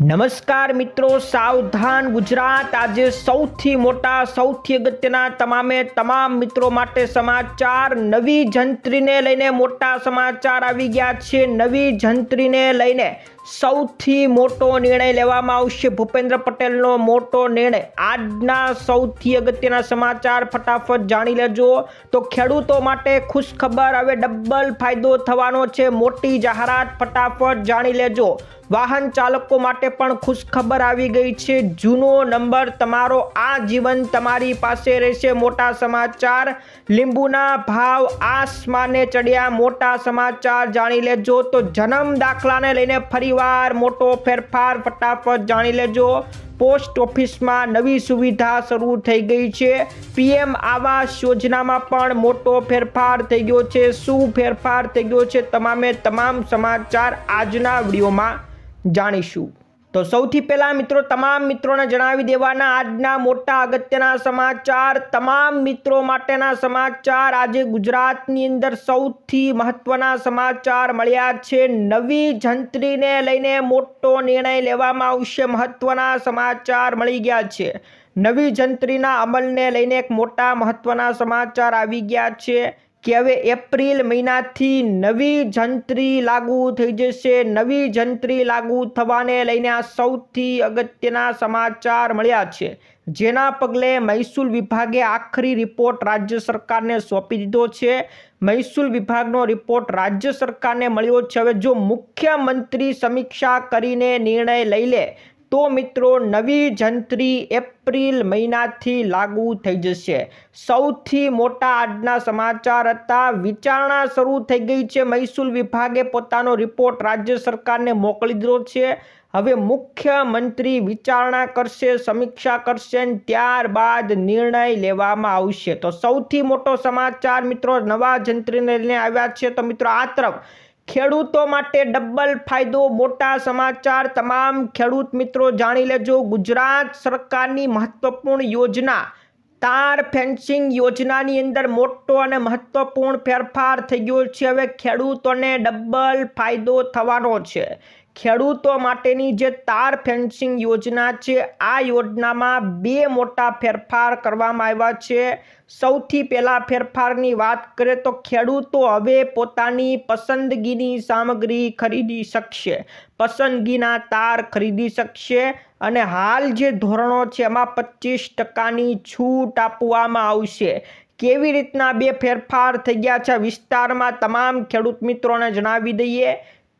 નમસ્કાર મિત્રો, સાવધાન ગુજરાત. આજે સૌથી મોટા, સૌથી અગત્યના તમામે તમામ મિત્રો માટે સમાચાર. નવી જંત્રીને લઈને મોટા સમાચાર આવી ગયા છે. નવી જંત્રીને લઈને સૌથી મોટો નિર્ણય લેવામાં આવશે ભૂપેન્દ્ર પટેલનો મોટો નિર્ણય. આજના સૌથી અગત્યના સમાચાર ફટાફટ જાણી લેજો. તો ખેડૂતો માટે ખુશ ખબર હવે ડબલ ફાયદો થવાનો છે. મોટી જાહેરાત ફટાફટ જાણી લેજો. વાહન ચાલકો માટે પણ ખુશખબર આવી ગઈ છે. જૂનો નંબર તમારો આ જીવન તમારી પાસે રહેશે. મોટા સમાચાર. લીંબુના ભાવ આસમાને ચડ્યા. મોટા સમાચાર જાણી લેજો. તો જન્મ દાખલાને લઈને ફરીવાર મોટો ફેરફાર ફટાફટ જાણી લેજો. પોસ્ટ ઓફિસમાં નવી સુવિધા શરૂ થઈ ગઈ છે. પીએમ આવાસ યોજનામાં પણ મોટો ફેરફાર થઈ ગયો છે. શું ફેરફાર થઈ ગયો છે, તમામે તમામ સમાચાર આજના વિડીયોમાં જાણીશું. તો સૌથી પહેલા મિત્રો, તમામ મિત્રોને જણાવી દેવાના આજના મોટા અગત્યના સમાચાર. તમામ મિત્રો માટેના સમાચાર આજે ગુજરાતની અંદર સૌથી મહત્વના સમાચાર મળ્યા છે. નવી જંત્રીને લઈને મોટો નિર્ણય લેવામાં આવશે, મહત્વના સમાચાર મળી ગયા છે. નવી જંત્રીના અમલને લઈને એક મોટા મહત્વના સમાચાર આવી ગયા છે. કે હવે એપ્રિલ મહિનાથી નવી જંત્રી લાગુ થઈ જશે. નવી જંત્રી લાગુ થવાને લઈને આ સૌથી અગત્યના સમાચાર મળ્યા છે. જેના પગલે મહેસૂલ વિભાગે આખરી રિપોર્ટ રાજ્ય સરકારને સોંપી દીધો છે. મહેસૂલ વિભાગનો રિપોર્ટ રાજ્ય સરકારને મળ્યો છે. હવે જો મુખ્યમંત્રી સમીક્ષા કરીને નિર્ણય લઈ લે તો મિત્રો, નવી જંત્રી એપ્રિલ મહિનાથી લાગુ થઈ જશે. સૌથી મોટા આજના સમાચાર હતા, વિચારણા શરૂ થઈ ગઈ છે. મહેસૂલ વિભાગે પોતાનો રિપોર્ટ રાજ્ય સરકારને મોકલી દીધો છે. હવે મુખ્યમંત્રી વિચારણા કરશે, સમીક્ષા કરશે ત્યારબાદ નિર્ણય લેવામાં આવશે. તો સૌથી મોટો સમાચાર મિત્રો, નવા જંત્રીને લઈને આવ્યા છે. તો મિત્રો, આ તરફ ખેડૂતો માટે ડબલ ફાયદો, મોટા સમાચાર. તમામ ખેડૂત મિત્રો જાણી લેજો, ગુજરાત સરકારની મહત્વપૂર્ણ યોજના. તાર ફેન્સિંગ યોજનાની અંદર મોટો અને મહત્વપૂર્ણ ફેરફાર થઈ ગયો છે. હવે ખેડૂતોને ડબલ ફાયદો થવાનો છે. ખેડૂતો માટેની જે તાર ફેન્સિંગ યોજના છે, આ યોજનામાં બે મોટા ફેરફાર કરવામાં આવ્યા છે. સૌથી પહેલાં ફેરફારની વાત કરીએ તો ખેડૂતો હવે પોતાની પસંદગીની સામગ્રી ખરીદી શકશે. પસંદગીના તાર ખરીદી શકશે અને હાલ જે ધોરણો છે, એમાં પચીસ ટકાની છૂટ આપવામાં આવશે. કેવી રીતના બે ફેરફાર થઈ ગયા છે વિસ્તારમાં તમામ ખેડૂત મિત્રોને જણાવી દઈએ.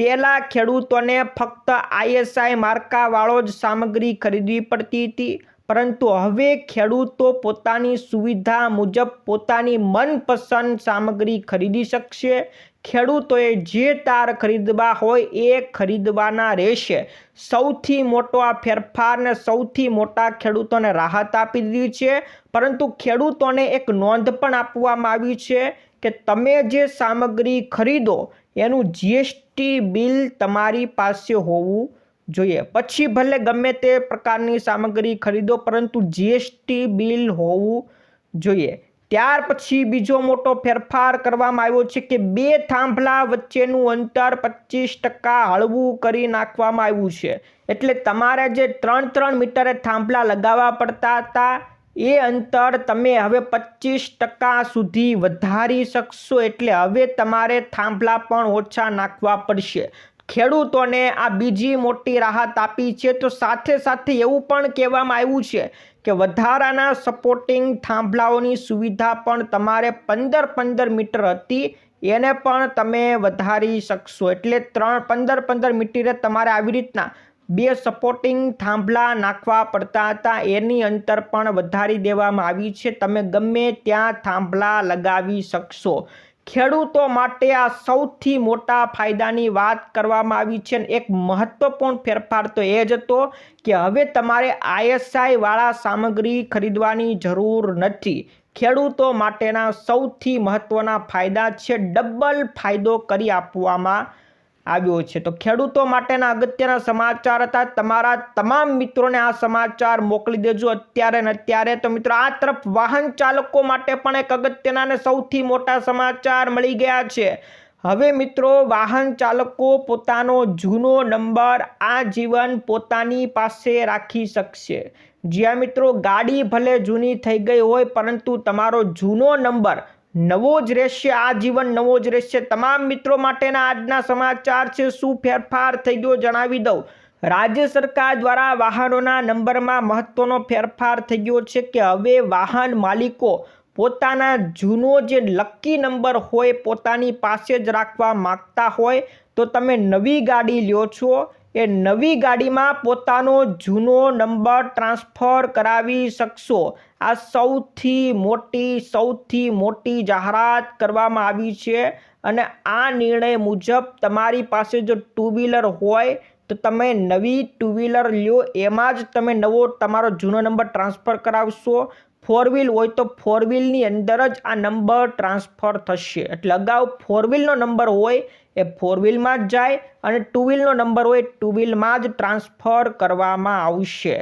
પહેલાં ખેડૂતોને ફક્ત આઈએસઆઈ માર્કાવાળો જ સામગ્રી ખરીદવી પડતી હતી, પરંતુ હવે ખેડૂતો પોતાની સુવિધા મુજબ પોતાની મનપસંદ સામગ્રી ખરીદી શકશે. ખેડૂતોએ જે તાર ખરીદવા હોય એ ખરીદવાના રહેશે. સૌથી મોટો આ ફેરફારને સૌથી મોટા ખેડૂતોને રાહત આપી દીધી છે, પરંતુ ખેડૂતોને એક નોંધ પણ આપવામાં આવી છે કે તમે જે સામગ્રી ખરીદો, એનું જીએસટી બિલ તમારી પાસે હોવું જોઈએ. પછી ભલે ગમે તે પ્રકારની સામગ્રી ખરીદો, પરંતુ જીએસટી બિલ હોવું જોઈએ. ત્યાર પછી બીજો મોટો ફેરફાર કરવામાં આવ્યો છે કે બે થાંભલા વચ્ચેનું અંતર પચીસ ટકા હળવું કરી નાખવામાં આવ્યું છે. એટલે તમારે જે ત્રણ ત્રણ મીટરે થાંભલા લગાવવા પડતા હતા એ અંતર તમે હવે પચીસ ટકા સુધી વધારી શકશો એટલે હવે તમારે થાંભલા પણ ઓછા નાખવા પડશે. ખેડૂતોને આ બીજી મોટી રાહત આપી છે તો સાથે સાથે એવું પણ કહેવામાં આવ્યું છે કે વધારાના સપોર્ટિંગ થાંભલાઓની સુવિધા પણ તમારે પંદર પંદર મીટર હતી, એને પણ તમે વધારી શકશો. એટલે ત્રણ પંદર પંદર મીટરે તમારે આવી રીતના બે સપોર્ટિંગ થાંભલા નાખવા પડતા હતા. એની અંતર પણ વધારી દેવામાં આવી છે. તમે ગમે ત્યાં થાંભલા લગાવી શકશો. ખેડૂતો માટે આ સૌથી મોટા ફાયદાની વાત કરવામાં આવી છે એક મહત્વપૂર્ણ ફેરફાર તો એ જ હતો કે હવે તમારે આઈએસઆઈવાળા સામગ્રી ખરીદવાની જરૂર નથી. ખેડૂતો માટેના સૌથી મહત્વના ફાયદા છે. ડબલ ફાયદો કરી આપવામાં આવ્યો છે. તો ખેડૂતો માટેના અગત્યના સમાચાર હતા. તમારા તમામ મિત્રોને આ સમાચાર મોકલી દેજો અત્યારે ને અત્યારે. તો મિત્રો, આ તરફ વાહન ચાલકો માટે પણ એક અગત્યના અને સૌથી મોટા સમાચાર મળી ગયા છે. હવે મિત્રો, વાહન ચાલકો પોતાનો જૂનો નંબર આજીવન પોતાની પાસે રાખી શકશે. જ્યાં મિત્રો, ગાડી ભલે જૂની થઈ ગઈ હોય, પરંતુ તમારો જૂનો નંબર નવો જ રહેશે, આ જીવન નવો જ રહેશે. તમામ મિત્રો માટેના આજના સમાચાર છે, શું ફેરફાર થઈ ગયો જણાવી દઉં. રાજ્ય સરકાર દ્વારા વાહનોના નંબરમાં મહત્વનો ફેરફાર થઈ ગયો છે કે હવે વાહન માલિકો પોતાના જૂનો જે લકી નંબર હોય, પોતાની પાસે જ રાખવા માગતા હોય, તો તમે નવી ગાડી લ્યો છો. એ નવી ગાડીમાં પોતાનો જૂનો નંબર ટ્રાન્સફર કરાવી શકશો. આ સૌથી મોટી સૌથી મોટી જાહેરાત કરવામાં આવી છે અને આ નિર્ણય મુજબ તમારી પાસે જો ટુ વ્હીલર હોય તો તમે નવી ટુ વ્હીલર લ્યો. એમાં જ તમે નવો તમારો જૂનો નંબર ટ્રાન્સફર કરાવશો. ફોર વ્હીલ હોય તો ફોર વ્હીલની અંદર જ આ નંબર ટ્રાન્સફર થશે. એટલે અગાઉ ફોર વ્હીલનો નંબર હોય એ ફોર વ્હીલમાં જ જાય અને ટુ વ્હીલનો નંબર હોય ટુ વ્હીલમાં જ ટ્રાન્સફર કરવામાં આવશે.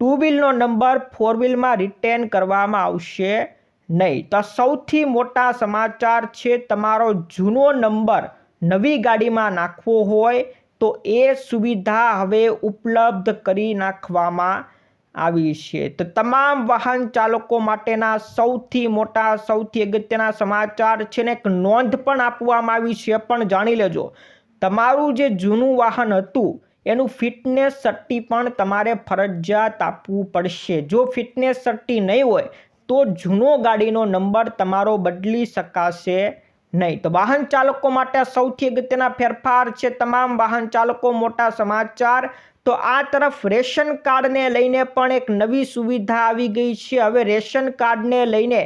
ટુ વ્હીલનો નંબર ફોર વ્હીલમાં રિટેન કરવામાં આવશે નહીં. તો સૌથી મોટા સમાચાર છે, તમારો જૂનો નંબર નવી ગાડીમાં નાખવો હોય તો એ સુવિધા હવે ઉપલબ્ધ કરી નાખવામાં આવી છે. તો તમામ વાહન ચાલકો માટેના સૌથી મોટા, સૌથી અગત્યના સમાચાર છે ને એક નોંધ પણ આપવામાં આવી છે પણ જાણી લેજો. તમારું જે જૂનું વાહન હતું, એનું ફિટનેસ સટ્ટી પણ તમારે ફરજિયાત આપવું પડશે. જો ફિટનેસ સટ્ટી નહીં હોય, તો જૂનો ગાડીનો નંબર તમારો બદલી શકાશે નહીં. તો વાહન ચાલકો માટે સૌથી અગત્યના ફેરફાર છે. તમામ વાહન ચાલકો, મોટા સમાચાર તો આ તરફ રેશન કાર્ડને લઈને પણ એક નવી સુવિધા આવી ગઈ છે. હવે રેશન કાર્ડને લઈને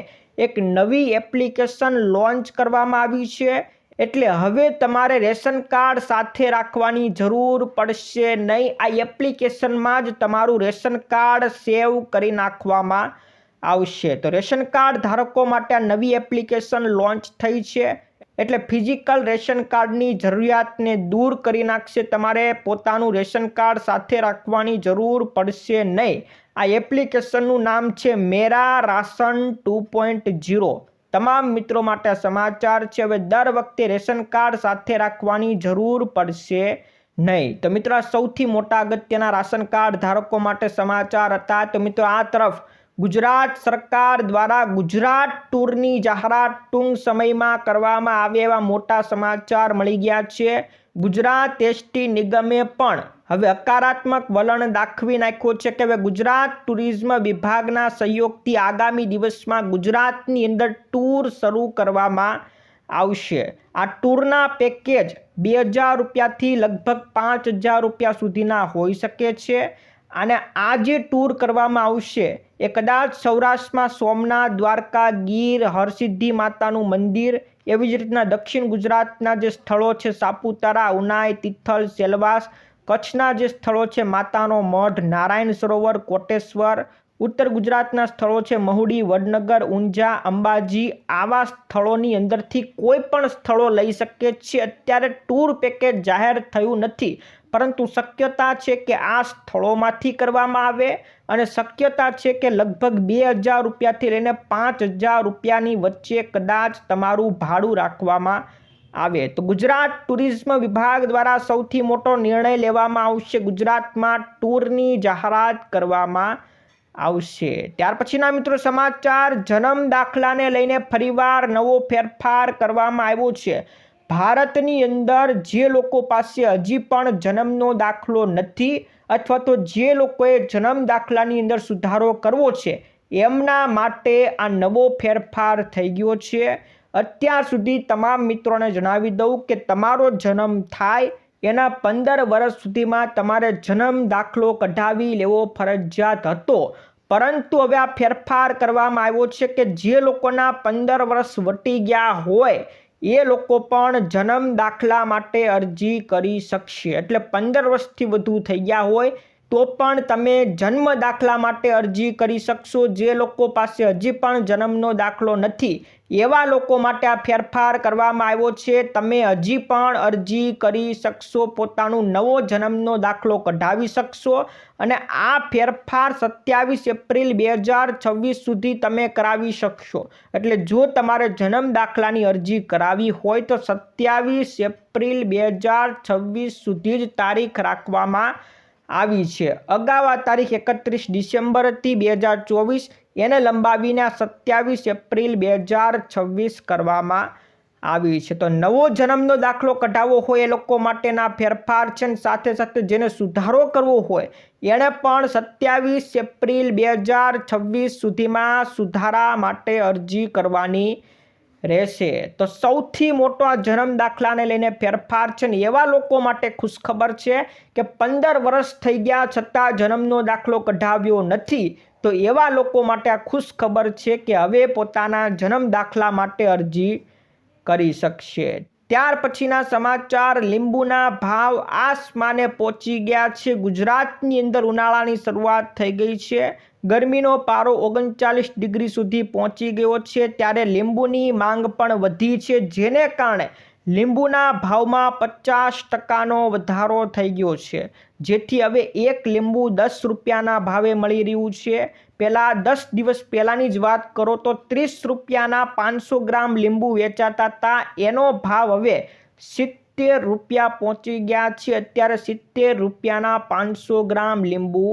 એક નવી એપ્લિકેશન લોન્ચ કરવામાં આવી છે. એટલે હવે તમારે રેશન કાર્ડ સાથે રાખવાની જરૂર પડશે નહીં. આ એપ્લિકેશનમાં જ તમારું રેશન કાર્ડ સેવ કરી નાખવામાં આવશે. તો રેશન કાર્ડ ધારકો માટે આ નવી એપ્લિકેશન લોન્ચ થઈ છે. એટલે ફિઝિકલ રેશન કાર્ડની જરૂરિયાતને દૂર કરી નાખશે. તમારે પોતાનું રેશન કાર્ડ સાથે રાખવાની જરૂર પડશે નહીં. આ એપ્લિકેશનનું નામ છે Mera Ration two point zero તમામ મિત્રો માટે સમાચાર છે. હવે દર વખતે રેશન કાર્ડ સાથે રાખવાની જરૂર પડશે નહીં. તો મિત્રો સૌથી મોટા અગત્યના રાશન કાર્ડ ધારકો માટે સમાચાર હતા. તો મિત્રો, આ તરફ ગુજરાત સરકાર દ્વારા ગુજરાત ટૂરની જાહેરાત ટૂંક સમયમાં કરવામાં આવે એવા મોટા સમાચાર મળી ગયા છે. ગુજરાત એસટી નિગમે પણ હવે હકારાત્મક વલણ દાખવી નાખ્યો છે કે હવે ગુજરાત ટુરિઝમ વિભાગના સહયોગથી આગામી દિવસમાં ગુજરાતની અંદર ટૂર શરૂ કરવામાં આવશે. આ ટૂરના પેકેજ બે હજાર રૂપિયાથી લગભગ પાંચ હજાર રૂપિયા સુધીના હોઈ શકે છે. અને આ જે ટૂર કરવામાં આવશે, એ કદાચ સૌરાષ્ટ્રમાં સોમનાથ, દ્વારકા, ગીર, હરસિદ્ધિ માતાનું મંદિર, એવી જ રીતના દક્ષિણ ગુજરાતના જે સ્થળો છે, સાપુતારા, ઉનાઈ, તિથલ, સેલવાસ, કચ્છના જે સ્થળો છે, માતાનો મઢ, નારાયણ સરોવર, કોટેશ્વર, ઉત્તર ગુજરાતના સ્થળો છે, મહુડી, વડનગર, ઊંઝા, અંબાજી, આવા સ્થળોની અંદરથી કોઈ પણ સ્થળો લઈ શકે છે. અત્યારે ટૂર પેકેજ જાહેર થયું નથી. પરંતુ શક્યતા છે કે આ સ્થળોમાંથી કરવામાં આવે અને શક્યતા છે કે લગભગ બે હજાર રૂપિયાથી લઈને પાંચ હજાર રૂપિયાની વચ્ચે કદાચ તમારું ભાડું રાખવામાં આવે. તો ગુજરાત ટુરિઝમ વિભાગ દ્વારા સૌથી મોટો નિર્ણય લેવામાં આવશે. ગુજરાતમાં ટૂરની જાહેરાત કરવામાં આવશે. ત્યાર પછીના મિત્રો સમાચાર, જન્મ દાખલાને લઈને ફરીવાર નવો ફેરફાર કરવામાં આવ્યો છે. ભારતની અંદર જે લોકો પાસે હજી પણ જન્મનો દાખલો નથી અથવા તો જે લોકોએ જન્મ દાખલાની અંદર સુધારો કરવો છે, એમના માટે આ નવો ફેરફાર થઈ ગયો છે. અત્યાર સુધી તમામ મિત્રોને જણાવી દઉં કે તમારો જન્મ થાય એના પંદર વર્ષ સુધીમાં તમારે જન્મ દાખલો કઢાવી લેવો ફરજિયાત હતો. પરંતુ હવે આ ફેરફાર કરવામાં આવ્યો છે કે જે લોકોના પંદર વર્ષ વટી ગયા હોય એ લોકો પણ જન્મ દાખલા માટે અરજી કરી શકશે. એટલે પંદર વર્ષથી વધુ થઈ ગયા હોય તો પણ તમે જન્મ દાખલા માટે અરજી કરી શકશો. જે લોકો પાસે હજી પણ જન્મનો દાખલો નથી, એવા લોકો માટે આ ફેરફાર કરવામાં આવ્યો છે. તમે હજી પણ અરજી કરી શકશો, પોતાનું નવો જન્મનો દાખલો કઢાવી શકશો અને આ ફેરફાર સત્યાવીસ એપ્રિલ બે હજાર છવ્વીસ સુધી તમે કરાવી શકશો. એટલે જો તમારે જન્મ દાખલાની અરજી કરાવી હોય તો સત્યાવીસ એપ્રિલ બે હજાર છવ્વીસ સુધી જ તારીખ રાખવામાં આવી છે. અગાઉ આ તારીખ એકત્રીસ ડિસેમ્બરથી બે હજાર ચોવીસ એને લંબાવીને સત્યાવીસ એપ્રિલ બે હજાર છવ્વીસ કરવામાં આવી છે. તો નવો જન્મનો દાખલો કઢાવવો હોય એ લોકો માટેના ફેરફાર છે ને સાથે સાથે જેને સુધારો કરવો હોય એણે પણ સત્યાવીસ એપ્રિલ બે હજાર છવ્વીસ સુધીમાં સુધારા માટે અરજી કરવાની રહેશે. તો સૌથી મોટો આ જન્મ દાખલાને લઈને ફેરફાર છે ને એવા લોકો માટે ખુશખબર છે કે પંદર વર્ષ થઈ ગયા છતાં જન્મનો દાખલો કઢાવ્યો નથી. તો એવા લોકો માટે આ ખુશખબર છે કે હવે પોતાના જન્મ દાખલા માટે અરજી કરી શકશે. ત્યાર પછીના સમાચાર, લીંબુના ભાવ આસમાને પહોંચી ગયા છે. ગુજરાતની અંદર ઉનાળાની શરૂઆત થઈ ગઈ છે. ગરમીનો પારો ઓગણચાલીસ ડિગ્રી સુધી પહોંચી ગયો છે ત્યારે લીંબુની માંગ પણ વધી છે, જેને કારણે લીંબુના ભાવમાં પચાસ ટકાનો વધારો થઈ ગયો છે. જેથી હવે એક લીંબુ દસ રૂપિયાના ભાવે મળી રહ્યું છે. પહેલાં દસ દિવસ પહેલાંની જ વાત કરો તો ત્રીસ રૂપિયાના પાંચસો ગ્રામ લીંબુ વેચાતા હતા એનો ભાવ હવે સિત્તેર રૂપિયા પહોંચી ગયા છે. અત્યારે સિત્તેર રૂપિયાના પાંચસો ગ્રામ લીંબુ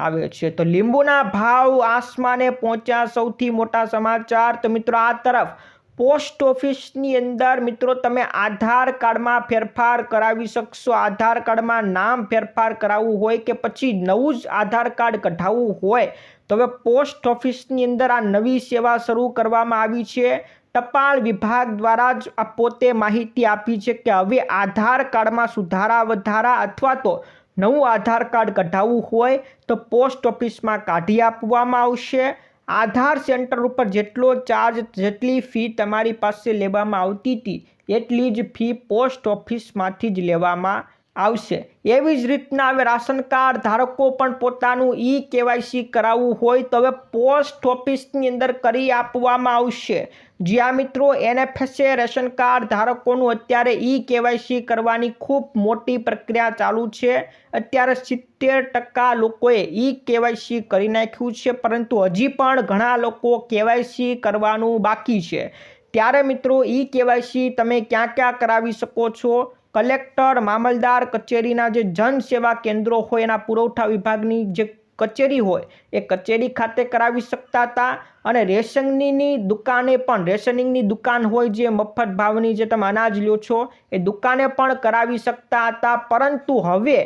આવે છે. તો લીંબુના ભાવ આસમાને પહોંચ્યા. સૌથી મોટા સમાચાર તો મિત્રો આ તરફ. પોસ્ટ ઓફિસની અંદર મિત્રો તમે આધાર કાર્ડમાં ફેરફાર કરાવી શકશો. આધાર કાર્ડમાં નામ ફેરફાર કરાવવું હોય કે પછી નવું જ આધાર કાર્ડ કઢાવવું હોય, તો હવે પોસ્ટ ઓફિસની અંદર આ નવી સેવા શરૂ કરવામાં આવી છે. ટપાલ વિભાગ દ્વારા જ આ પોતે માહિતી આપી છે કે હવે આધાર કાર્ડમાં સુધારા, વધારા અથવા તો નવું આધાર કાર્ડ કઢાવવું હોય તો પોસ્ટ ઓફિસમાં કાઢી આપવામાં આવશે. આધાર સેન્ટર ઉપર જેટલો ચાર્જ, જેટલી ફી તમારી પાસે લેવામાં આવતી હતી, એટલી જ ફી પોસ્ટ ઓફિસમાંથી જ લેવામાં આવશે. એવી જ રીતના હવે રાશન કાર્ડ ધારકો પણ પોતાનું ઈ કેવાયસી કરાવવું હોય તો હવે પોસ્ટ ઓફિસની અંદર કરી આપવામાં આવશે. જ્યાં મિત્રો, એનએફએસએ રેશન કાર્ડ ધારકોનું અત્યારે ઈ કેવાયસી કરવાની ખૂબ મોટી પ્રક્રિયા ચાલુ છે. અત્યારે સિત્તેર ટકા લોકોએ ઈ કેવાયસી કરી નાખ્યું છે, પરંતુ હજી પણ ઘણા લોકો કેવાયસી કરવાનું બાકી છે. ત્યારે, મિત્રો ઈ કેવાયસી તમે ક્યાં ક્યાં કરાવી શકો છો? કલેક્ટર, મામલદાર કચેરીના જે જન સેવા કેન્દ્રો હોય એના પુરવઠા વિભાગની જે કચેરી હોય એ કચેરી ખાતે કરાવી શકતા હતા અને રેશનિંગની દુકાને પણ, રેશનિંગની દુકાન હોય જે મફત ભાવની જે તમે અનાજ લ્યો છો એ દુકાને પણ કરાવી શકતા હતા. પરંતુ હવે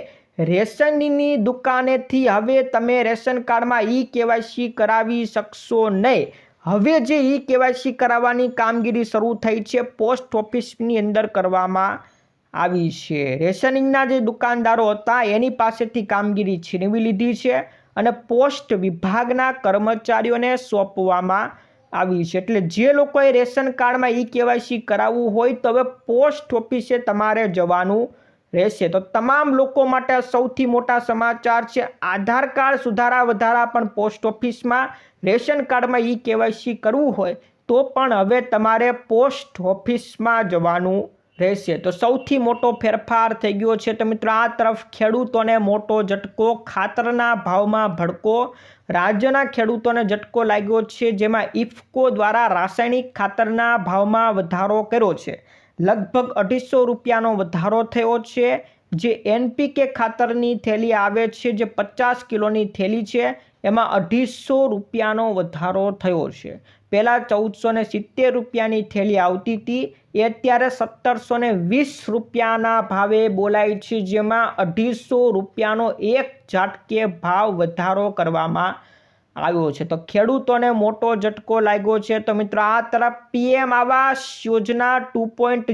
રેશનની દુકાનેથી હવે તમે રેશન કાર્ડમાં ઈ કેવાયસી કરાવી શકશો નહીં. હવે જે ઈ કેવાયસી કરાવવાની કામગીરી શરૂ થઈ છે, પોસ્ટ ઓફિસની અંદર કરવામાં આવી છે. રેશનિંગના જે દુકાનદારો હતા, એની પાસેથી કામગીરી છીનવી લીધી છે અને પોસ્ટ વિભાગના કર્મચારીઓને સોંપવામાં આવી છે. એટલે જે લોકોએ રેશન કાર્ડમાં ઈ કેવાયસી કરાવવું હોય, તો હવે પોસ્ટ ઓફિસે તમારે જવાનું રહેશે. તો તમામ લોકો માટે સૌથી મોટા સમાચાર છે, આધાર કાર્ડ સુધારા વધારા પણ પોસ્ટ ઓફિસમાં રેશન કાર્ડમાં ઈ કેવાયસી કરવું હોય, તો પણ હવે તમારે પોસ્ટ ઓફિસમાં જવાનું રહેશે. તો સૌથી મોટો ફેરફાર થઈ ગયો છે તો મિત્રો, આ તરફ ખેડૂતોને મોટો ઝટકો, ખાતરના ભાવમાં ભડકો, રાજ્યના ખેડૂતોને ઝટકો લાગ્યો છે, જેમાં ઇફકો દ્વારા રાસાયણિક ખાતરના ભાવમાં વધારો કર્યો છે. લગભગ અઢીસો રૂપિયાનો વધારો થયો છે, જે એનપીકે ખાતરની થેલી આવે છે, જે પચાસ કિલોની થેલી છે, એમાં અઢીસો રૂપિયાનો વધારો થયો છે. પહેલાં ચૌદસો ને સિત્તેર રૂપિયાની થેલી આવતી હતી. એ અત્યારે સત્તરસો ને વીસ રૂપિયાના ભાવે બોલાય છે, જેમાં અઢીસો રૂપિયાનો એક ઝાટકે ભાવ વધારો કરવામાં આવ્યો છે. તો ખેડૂતોને મોટો ઝટકો લાગ્યો છે. તો મિત્રો, આ તરફ PM Awas Yojana two point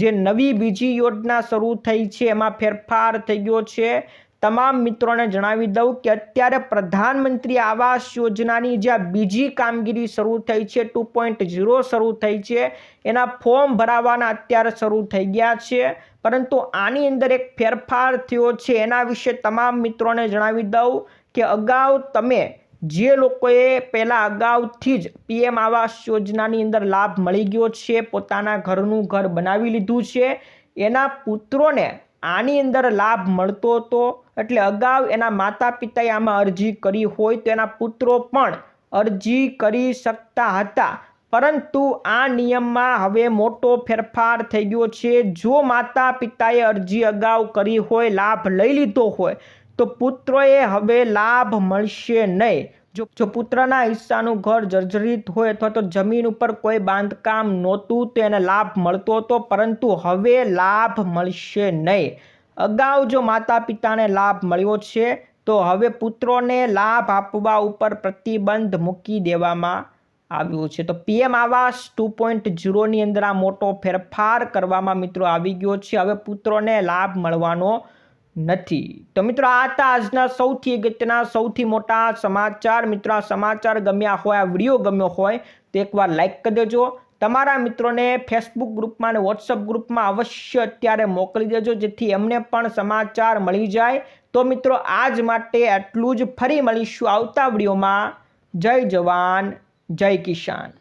જે નવી બીજી યોજના શરૂ થઈ છે, એમાં ફેરફાર થઈ ગયો છે. તમામ મિત્રોને જણાવી દઉં કે અત્યારે પ્રધાનમંત્રી આવાસ યોજનાની જે બીજી કામગીરી શરૂ થઈ છે, ટુ પોઈન્ટ ઝીરો શરૂ થઈ છે, એના ફોર્મ ભરાવાના અત્યારે શરૂ થઈ ગયા છે. પરંતુ આની અંદર એક ફેરફાર થયો છે, એના વિશે તમામ મિત્રોને જણાવી દઉં કે અગાઉ તમે જે લોકોએ પહેલાં અગાઉથી જ પીએમ આવાસ યોજનાની અંદર લાભ મળી ગયો છે, પોતાના ઘરનું ઘર બનાવી લીધું છે, એના પુત્રોને આની અંદર લાભ મળતો હતો. એટલે અગાઉ એના માતા પિતાએ આમાં અરજી કરી હોય તો એના પુત્રો પણ અરજી કરી શકતા હતા. પરંતુ આ નિયમમાં હવે મોટો ફેરફાર થઈ ગયો છે. જો માતા પિતાએ અરજી અગાઉ કરી હોય, લાભ લઈ લીધો હોય, તો પુત્રોએ હવે લાભ મળશે નહીં. જો જો પુત્રના હિસ્સાનું ઘર જર્જરિત હોય અથવા તો જમીન ઉપર કોઈ બાંધકામ નહોતું, તો એને લાભ મળતો હતો, પરંતુ હવે લાભ મળશે નહીં. અગાઉ જો માતા પિતાને લાભ મળ્યો છે, તો હવે પુત્રોને લાભ આપવા ઉપર પ્રતિબંધ મૂકી દેવામાં આવ્યું છે. તો પીએમ આવાસ ટુ પોઈન્ટ ઝીરોની અંદર આ મોટો ફેરફાર કરવામાં મિત્રો આવી ગયો છે. હવે પુત્રોને લાભ મળવાનો નથી. તો મિત્રો આ હતા આજના સૌથી અગત્યના, સૌથી મોટા સમાચાર. મિત્રો આ સમાચાર ગમ્યા હોય, આ વીડિયો ગમ્યો હોય, તો એકવાર લાઈક કરી દેજો. તમારા મિત્રોને ફેસબુક ગ્રુપમાં અને વોટ્સઅપ ગ્રુપમાં અવશ્ય અત્યારે મોકલી દેજો, જેથી એમને પણ સમાચાર મળી જાય. તો મિત્રો, આજ માટે આટલું જ. ફરી મળીશું આવતા વિડીયોમાં. જય જવાન, જય કિસાન.